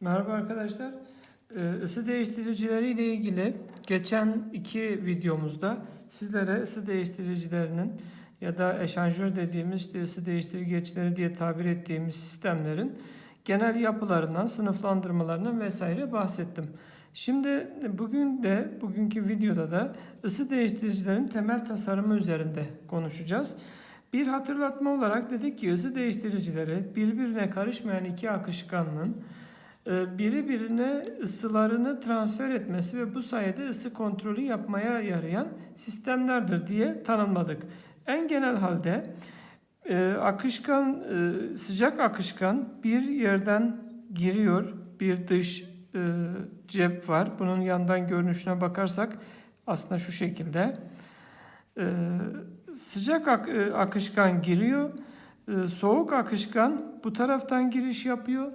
Merhaba arkadaşlar. Ee, Isı değiştiricileri ile ilgili geçen iki videomuzda sizlere ısı değiştiricilerinin ya da eşanjör dediğimiz işte ısı değiştirgeçleri diye tabir ettiğimiz sistemlerin genel yapılarından, sınıflandırmalarından vesaire bahsettim. Şimdi bugün de bugünkü videoda da ısı değiştiricilerin temel tasarımı üzerinde konuşacağız. Bir hatırlatma olarak dedik ki ısı değiştiricileri birbirine karışmayan iki akışkanlığın biri birine ısılarını transfer etmesi ve bu sayede ısı kontrolü yapmaya yarayan sistemlerdir diye tanımladık. En genel halde e, akışkan e, sıcak akışkan bir yerden giriyor, bir dış e, cep var. Bunun yandan görünüşüne bakarsak aslında şu şekilde. Sıcak ak- akışkan giriyor, soğuk akışkan bu taraftan giriş yapıyor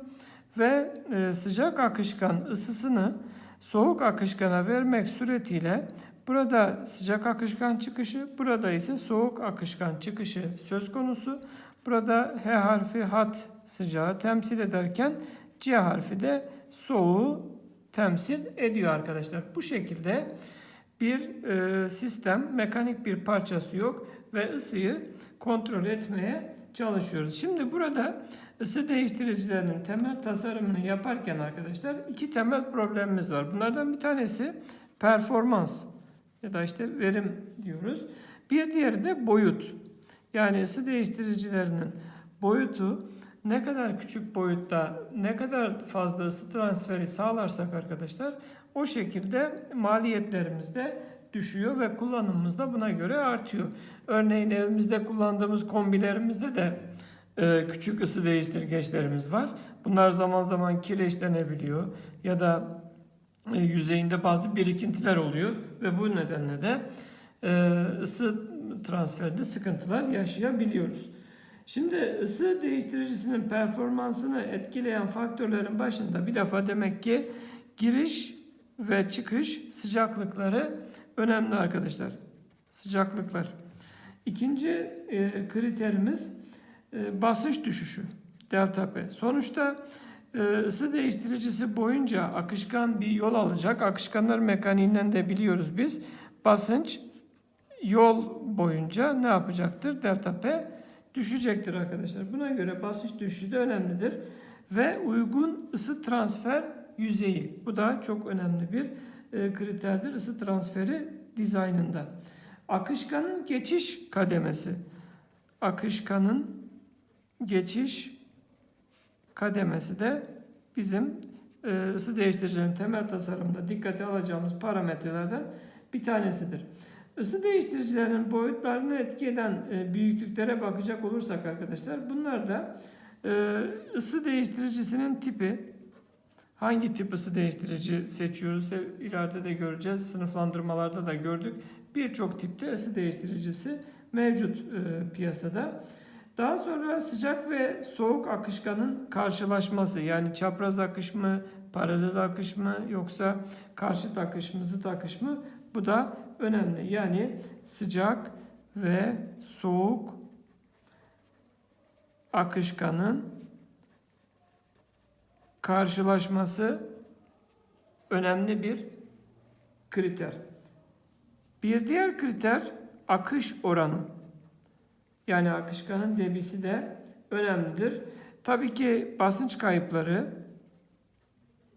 ve e, sıcak akışkan ısısını soğuk akışkana vermek suretiyle burada sıcak akışkan çıkışı, burada ise soğuk akışkan çıkışı söz konusu. Burada H harfi hat sıcağı temsil ederken C harfi de soğuğu temsil ediyor arkadaşlar. Bu şekilde bir e, sistem, mekanik bir parçası yok ve ısıyı kontrol etmeye çalışıyoruz. Şimdi burada ısı değiştiricilerinin temel tasarımını yaparken arkadaşlar iki temel problemimiz var. Bunlardan bir tanesi performans ya da işte verim diyoruz. Bir diğeri de boyut. Yani ısı değiştiricilerinin boyutu ne kadar küçük boyutta ne kadar fazla ısı transferi sağlarsak arkadaşlar o şekilde maliyetlerimiz de düşüyor ve kullanımımız da buna göre artıyor. Örneğin evimizde kullandığımız kombilerimizde de e, küçük ısı değiştirgeçlerimiz var. Bunlar zaman zaman kireçlenebiliyor ya da e, yüzeyinde bazı birikintiler oluyor ve bu nedenle de e, ısı transferde sıkıntılar yaşayabiliyoruz. Şimdi ısı değiştiricisinin performansını etkileyen faktörlerin başında bir defa demek ki giriş ve çıkış sıcaklıkları önemli arkadaşlar. Sıcaklıklar. İkinci e, kriterimiz e, basınç düşüşü. Delta P. Sonuçta e, ısı değiştiricisi boyunca akışkan bir yol alacak. Akışkanlar mekaniğinden de biliyoruz biz. Basınç yol boyunca ne yapacaktır? Delta P düşecektir arkadaşlar. Buna göre basınç düşüşü de önemlidir. Ve uygun ısı transfer yüzeyi. Bu da çok önemli bir e, kriterdir ısı transferi dizaynında. Akışkanın geçiş kademesi. Akışkanın geçiş kademesi de bizim e, ısı değiştiricilerin temel tasarımında dikkate alacağımız parametrelerden bir tanesidir. Isı değiştiricilerin boyutlarını etki eden e, büyüklüklere bakacak olursak arkadaşlar bunlar da ısı değiştiricisinin tipi hangi tip ısı değiştirici seçiyoruz ileride de göreceğiz sınıflandırmalarda da gördük birçok tipte ısı değiştiricisi mevcut e, piyasada. Daha sonra sıcak ve soğuk akışkanın karşılaşması yani çapraz akış mı, paralel akış mı yoksa karşıt akış mı, zıt akış mı bu da önemli. Yani sıcak ve soğuk akışkanın karşılaşması önemli bir kriter. Bir diğer kriter akış oranı. Yani akışkanın debisi de önemlidir. Tabii ki basınç kayıpları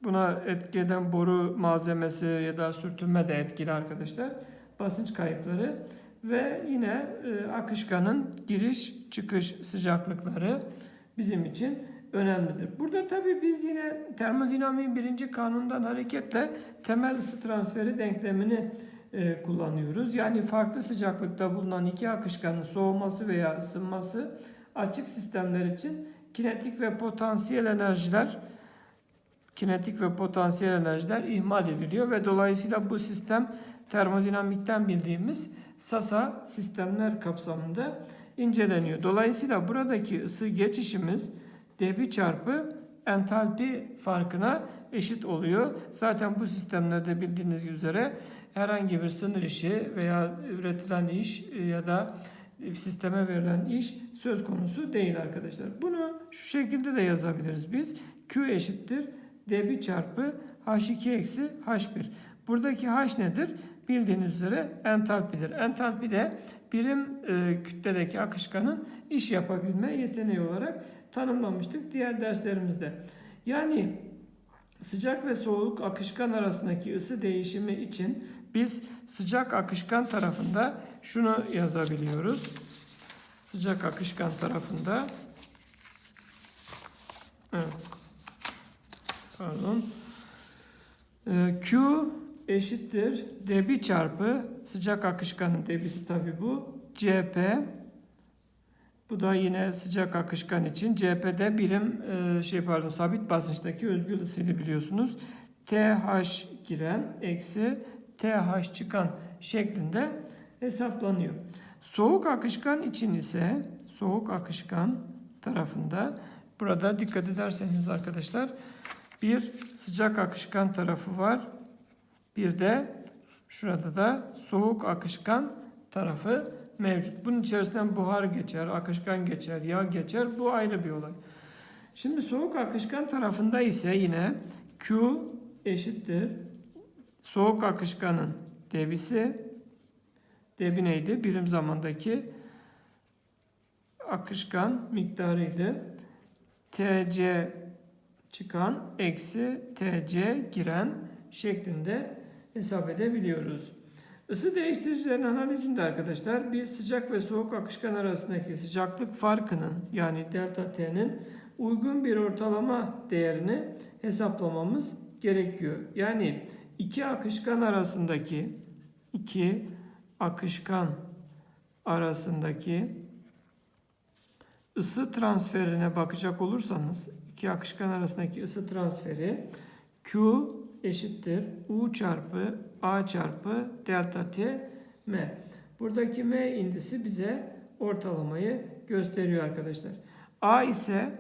buna etki boru malzemesi ya da sürtünme de etkili arkadaşlar. Basınç kayıpları ve yine e, akışkanın giriş çıkış sıcaklıkları bizim için önemlidir. Burada tabii biz yine termodinamiğin birinci kanundan hareketle temel ısı transferi denklemini e, kullanıyoruz. Yani farklı sıcaklıkta bulunan iki akışkanın soğuması veya ısınması açık sistemler için kinetik ve potansiyel enerjiler kinetik ve potansiyel enerjiler ihmal ediliyor ve dolayısıyla bu sistem termodinamikten bildiğimiz SASA sistemler kapsamında inceleniyor. Dolayısıyla buradaki ısı geçişimiz debi çarpı entalpi farkına eşit oluyor. Zaten bu sistemlerde bildiğiniz üzere herhangi bir sınır işi veya üretilen iş ya da sisteme verilen iş söz konusu değil arkadaşlar. Bunu şu şekilde de yazabiliriz biz. Q eşittir D1 çarpı H2 eksi H1. Buradaki H nedir? Bildiğiniz üzere entalpidir. Entalpi de birim e, kütledeki akışkanın iş yapabilme yeteneği olarak tanımlamıştık diğer derslerimizde. Yani sıcak ve soğuk akışkan arasındaki ısı değişimi için biz sıcak akışkan tarafında şunu yazabiliyoruz. Sıcak akışkan tarafında evet. Pardon. Ee, Q eşittir dB çarpı sıcak akışkanın debisi tabi bu. CP bu da yine sıcak akışkan için CP'de birim e, şey pardon sabit basınçtaki özgül ısıyı biliyorsunuz. TH giren eksi TH çıkan şeklinde hesaplanıyor. Soğuk akışkan için ise soğuk akışkan tarafında burada dikkat ederseniz arkadaşlar bir sıcak akışkan tarafı var. Bir de şurada da soğuk akışkan tarafı mevcut. Bunun içerisinden buhar geçer, akışkan geçer, yağ geçer. Bu ayrı bir olay. Şimdi soğuk akışkan tarafında ise yine Q eşittir. Soğuk akışkanın debisi debi neydi? Birim zamandaki akışkan miktarıydı. TC çıkan eksi TC giren şeklinde hesap edebiliyoruz. Isı değiştiricilerin analizinde arkadaşlar biz sıcak ve soğuk akışkan arasındaki sıcaklık farkının yani delta T'nin uygun bir ortalama değerini hesaplamamız gerekiyor. Yani iki akışkan arasındaki iki akışkan arasındaki ısı transferine bakacak olursanız iki akışkan arasındaki ısı transferi Q eşittir U çarpı A çarpı delta T M. Buradaki M indisi bize ortalamayı gösteriyor arkadaşlar. A ise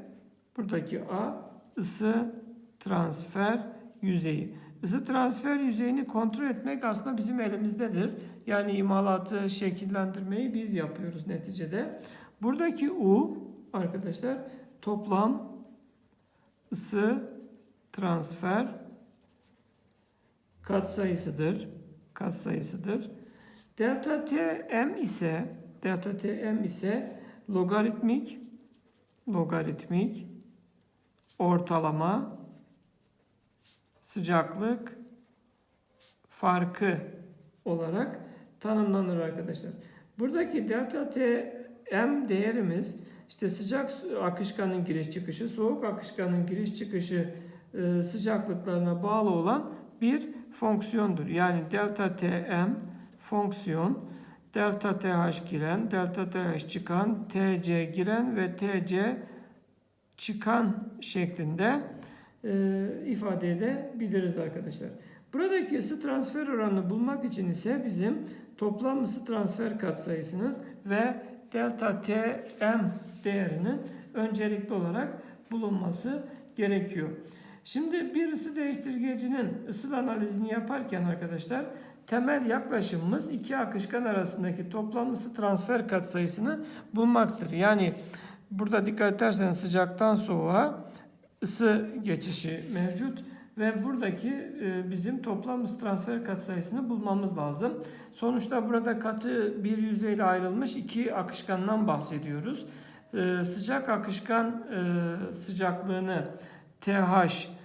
buradaki A ısı transfer yüzeyi. Isı transfer yüzeyini kontrol etmek aslında bizim elimizdedir. Yani imalatı şekillendirmeyi biz yapıyoruz neticede. Buradaki U arkadaşlar toplam ısı transfer katsayısıdır. Katsayısıdır. Delta T M ise delta T M ise logaritmik logaritmik ortalama sıcaklık farkı olarak tanımlanır arkadaşlar. Buradaki delta T M değerimiz işte sıcak akışkanın giriş çıkışı, soğuk akışkanın giriş çıkışı e, sıcaklıklarına bağlı olan bir fonksiyondur. Yani delta Tm fonksiyon delta th giren, delta th çıkan, tc giren ve tc çıkan şeklinde e, ifade edebiliriz arkadaşlar. Buradaki ısı transfer oranını bulmak için ise bizim toplam ısı transfer katsayısının ve delta Tm değerinin öncelikli olarak bulunması gerekiyor. Şimdi bir ısı değiştirgecinin ısı analizini yaparken arkadaşlar temel yaklaşımımız iki akışkan arasındaki toplam ısı transfer katsayısını bulmaktır. Yani burada dikkat ederseniz sıcaktan soğuğa ısı geçişi mevcut ve buradaki e, bizim toplam ısı transfer katsayısını bulmamız lazım. Sonuçta burada katı bir yüzeyle ayrılmış iki akışkandan bahsediyoruz. E, sıcak akışkan e, sıcaklığını TH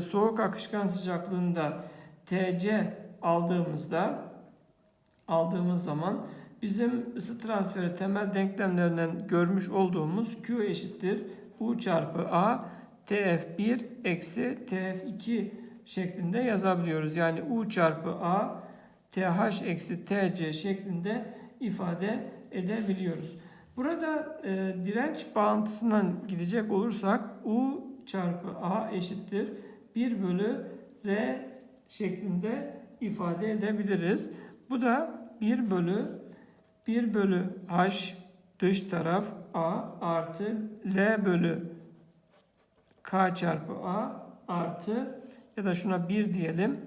soğuk akışkan sıcaklığında TC aldığımızda aldığımız zaman bizim ısı transferi temel denklemlerinden görmüş olduğumuz Q eşittir U çarpı A TF1 eksi TF2 şeklinde yazabiliyoruz. Yani U çarpı A TH eksi TC şeklinde ifade edebiliyoruz. Burada e, direnç bağıntısından gidecek olursak U çarpı A eşittir 1 bölü R şeklinde ifade edebiliriz. Bu da 1 bölü 1 bölü H dış taraf A artı L bölü K çarpı A artı ya da şuna 1 diyelim.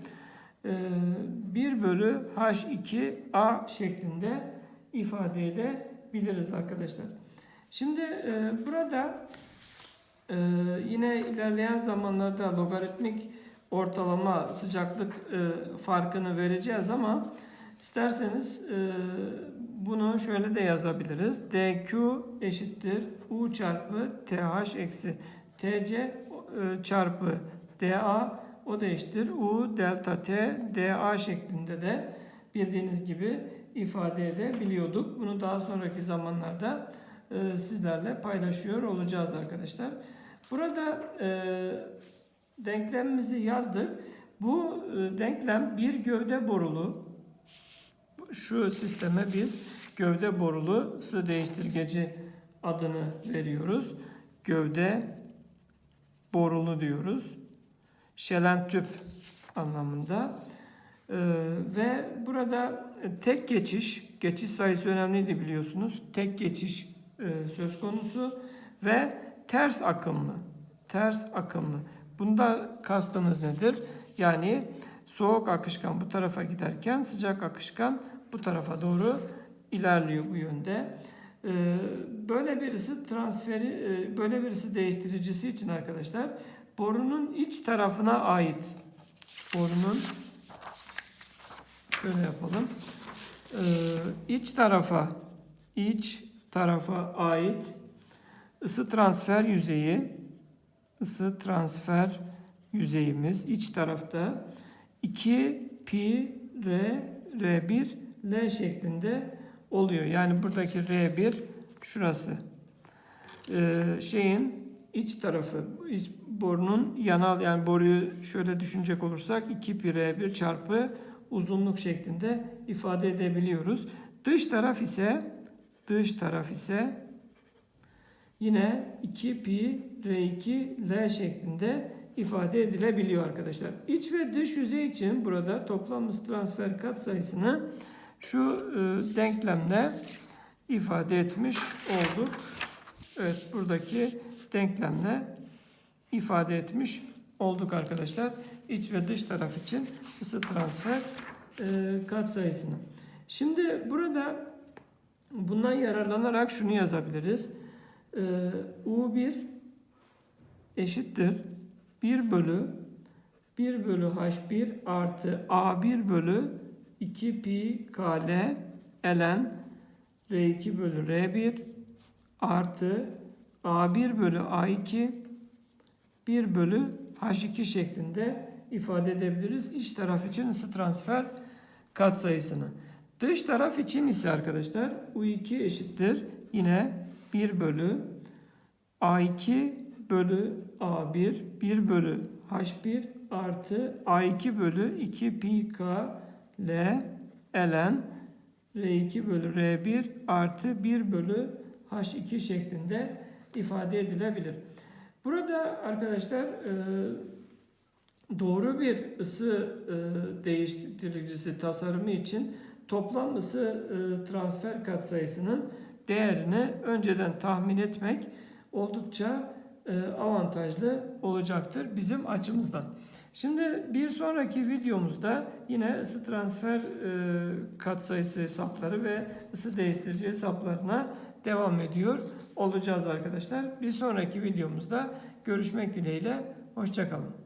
1 ee, bölü H2A şeklinde ifade edebiliriz arkadaşlar. Şimdi e, burada Ee, yine ilerleyen zamanlarda logaritmik ortalama sıcaklık e, farkını vereceğiz ama isterseniz e, bunu şöyle de yazabiliriz. dq eşittir u çarpı th eksi tc e, çarpı da o da eşittir u delta t da şeklinde de bildiğiniz gibi ifade edebiliyorduk. Bunu daha sonraki zamanlarda e, sizlerle paylaşıyor olacağız arkadaşlar. Burada e, denklemimizi yazdık. Bu e, denklem bir gövde borulu şu sisteme biz gövde borulu ısı değiştirgeci adını veriyoruz. Gövde borulu diyoruz. Şelen tüp anlamında. Ee, ve burada tek geçiş, geçiş sayısı önemliydi biliyorsunuz. Tek geçiş e, söz konusu ve ters akımlı. Ters akımlı. Bunda kastımız nedir? Yani soğuk akışkan bu tarafa giderken sıcak akışkan bu tarafa doğru ilerliyor bu yönde. Ee, böyle birisi transferi, e, böyle birisi değiştiricisi için arkadaşlar borunun iç tarafına ait borunun şöyle yapalım. Ee, iç tarafa iç tarafa ait ısı transfer yüzeyi ısı transfer yüzeyimiz iç tarafta 2 pi r r1 l şeklinde oluyor. Yani buradaki r1 şurası. Ee, şeyin iç tarafı iç borunun yanal yani boruyu şöyle düşünecek olursak 2 pi r1 çarpı uzunluk şeklinde ifade edebiliyoruz. Dış taraf ise dış taraf ise yine 2 pi r2 l şeklinde ifade edilebiliyor arkadaşlar. İç ve dış yüzey için burada toplam ısı transfer katsayısını şu e, denklemle ifade etmiş olduk. Evet buradaki denklemle ifade etmiş olduk arkadaşlar. İç ve dış taraf için ısı transfer e, katsayısını. Şimdi burada bundan yararlanarak şunu yazabiliriz. E, U1 eşittir 1 bölü 1 bölü H1 artı A1 bölü 2 pi KL ln R2 bölü R1 artı A1 bölü A2 1 bölü H2 şeklinde ifade edebiliriz. İç taraf için ısı transfer katsayısını. Dış taraf için ise arkadaşlar U2 eşittir. Yine 1 bölü A2 bölü A1 1 bölü H1 artı A2 bölü 2 pi K L ln R2 bölü R1 artı 1 bölü H2 şeklinde ifade edilebilir. Burada arkadaşlar e, doğru bir ısı e, değiştiricisi tasarımı için toplam ısı e, transfer katsayısının değerini önceden tahmin etmek oldukça avantajlı olacaktır bizim açımızdan. Şimdi bir sonraki videomuzda yine ısı transfer katsayısı hesapları ve ısı değiştirici hesaplarına devam ediyor olacağız arkadaşlar. Bir sonraki videomuzda görüşmek dileğiyle. Hoşçakalın.